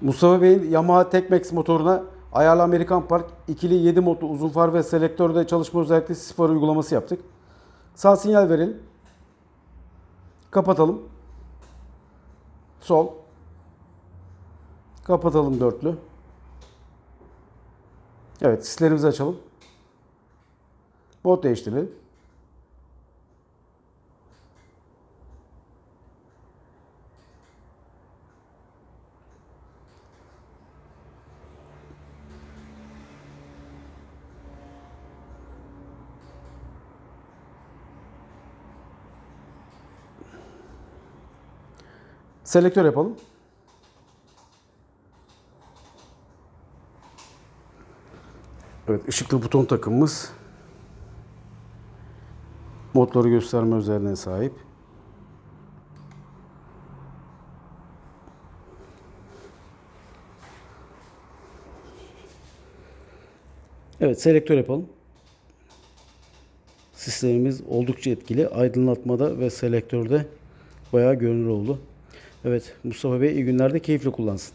Mustafa Bey'in Yamaha Tekmax motoruna ayarlı Amerikan Park ikili 7 modlu uzun far ve selektörde çalışma özellikli spor uygulaması yaptık. Sağ sinyal verelim. Kapatalım. Sol. Kapatalım dörtlü. Evet sislerimizi açalım. Mod değiştirelim. Selektör yapalım. Evet, ışıklı buton takımımız modları gösterme özelliğine sahip. Evet, selektör yapalım. Sistemimiz oldukça etkili. Aydınlatmada ve selektörde bayağı görünür oldu. Evet, Mustafa Bey iyi günlerde keyifle kullansın.